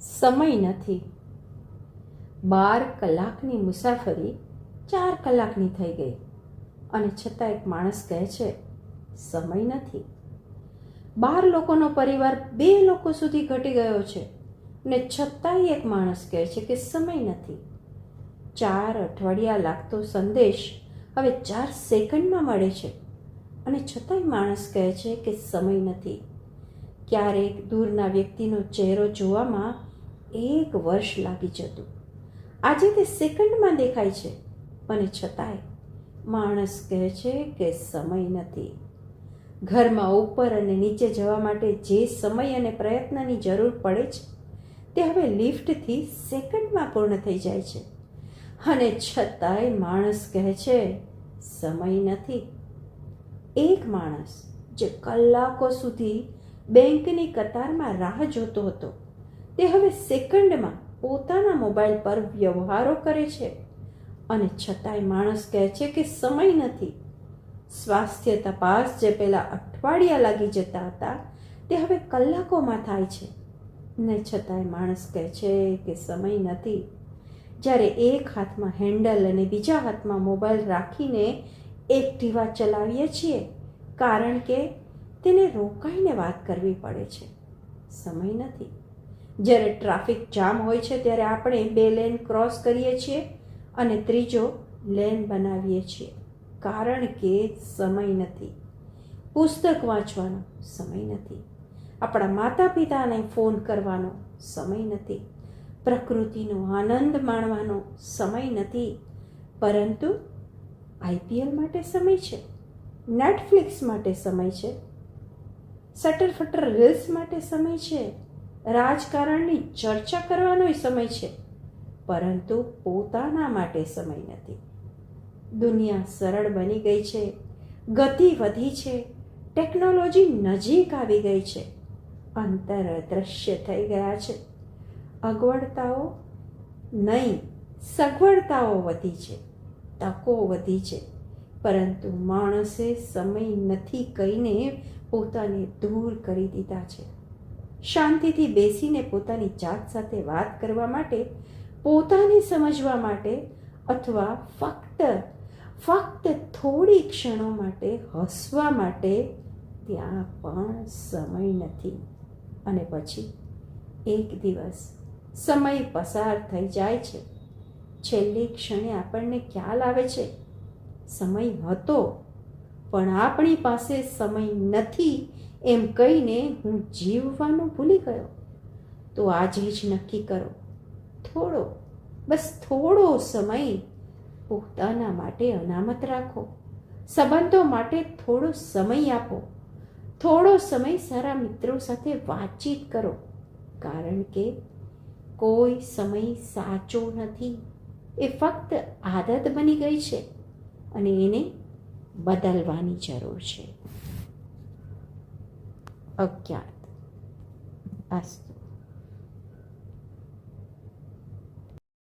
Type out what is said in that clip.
સમય નથી. બાર કલાકની મુસાફરી ચાર કલાકની થઈ ગઈ અને છતાં એક માણસ કહે છે, સમય નથી. બાર લોકોનો પરિવાર બે લોકો સુધી ઘટી ગયો છે ને છતાંય એક માણસ કહે છે કે સમય નથી. ચાર અઠવાડિયા લાગતો સંદેશ હવે ચાર સેકન્ડમાં મળે છે અને છતાંય માણસ કહે છે કે સમય નથી. ક્યારેક દૂરના વ્યક્તિનો ચહેરો જોવામાં એક વર્ષ લાગી જતું. આજે તે સેકન્ડમાં દેખાય છે, અને છતાંય માણસ કહે છે કે સમય નથી. ઘરમાં ઉપર અને નીચે જવા માટે જે સમય અને પ્રયત્નની જરૂર પડે છે, તે હવે લિફ્ટથી સેકન્ડમાં પૂર્ણ થઈ જાય છે. અને છતાંય માણસ કહે છે, સમય નથી. એક માણસ જે કલાકો સુધી બેંકની કતારમાં રાહ જોતો હતો. તે હવે સેકન્ડમાં પોતાના મોબાઈલ પર વ્યવહારો કરે છે. અને છતાંય માણસ કહે છે કે સમય નથી. સ્વાસ્થ્ય તપાસ જે પહેલાં અઠવાડિયા લાગી જતા હતા, તે હવે કલાકોમાં થાય છે. ને છતાંય માણસ કહે છે કે સમય નથી. જ્યારે એક હાથમાં હેન્ડલ અને બીજા હાથમાં મોબાઈલ રાખીને એક્ટિવા ચલાવીએ છીએ, કારણ કે તેને રોકાઈને વાત કરવી પડે છે. સમય નથી. જ્યારે ટ્રાફિક જામ હોય છે ત્યારે આપણે બે લેન ક્રોસ કરીએ છીએ અને ત્રીજો લેન બનાવીએ છીએ. કારણ કે સમય નથી. પુસ્તક વાંચવાનો સમય નથી. આપણા માતા પિતાને ફોન કરવાનો સમય નથી. પ્રકૃતિનો આનંદ માણવાનો સમય નથી. પરંતુ આઈપીએલ માટે સમય છે. નેટફ્લિક્સ માટે સમય છે. સટર ફટર રીલ્સ માટે સમય છે. રાજકારણની ચર્ચા કરવાનો સમય છે. પરંતુ પોતાના માટે સમય નથી. દુનિયા સરળ બની ગઈ છે. ગતિ વધી છે. ટેકનોલોજી નજીક આવી ગઈ છે. અંતર અદ્રશ્ય થઈ ગયા છે. અગવડતાઓ નહીં, સગવડતાઓ વધી છે. તકો વધી છે. પરંતુ માણસે સમય નથી કહીને પોતાને દૂર કરી દીધા છે. શાંતિથી બેસીને પોતાની જાત સાથે વાત કરવા માટે, પોતાને સમજવા માટે અથવા ફક્ત ફક્ત થોડી ક્ષણો માટે હસવા માટે ત્યાં પણ સમય નથી. અને પછી એક દિવસ સમય પસાર થઈ જાય છે. છેલ્લી ક્ષણે આપણને ખ્યાલ આવે છે. સમય હતો. પણ આપણી પાસે સમય નથી એમ કહીને હું જીવવાનું ભૂલી ગયો. તો આજે જ નક્કી કરો. થોડો, બસ થોડો સમય પોતાના માટે અનામત રાખો. સંબંધો માટે થોડો સમય આપો. થોડો સમય સારા મિત્રો સાથે વાતચીત કરો. કારણ કે કોઈ સમય સાચો નથી. એ ફક્ત આદત બની ગઈ છે અને એને બદલવાની જરૂર છે. અજ્ઞાત. અસ્તુ.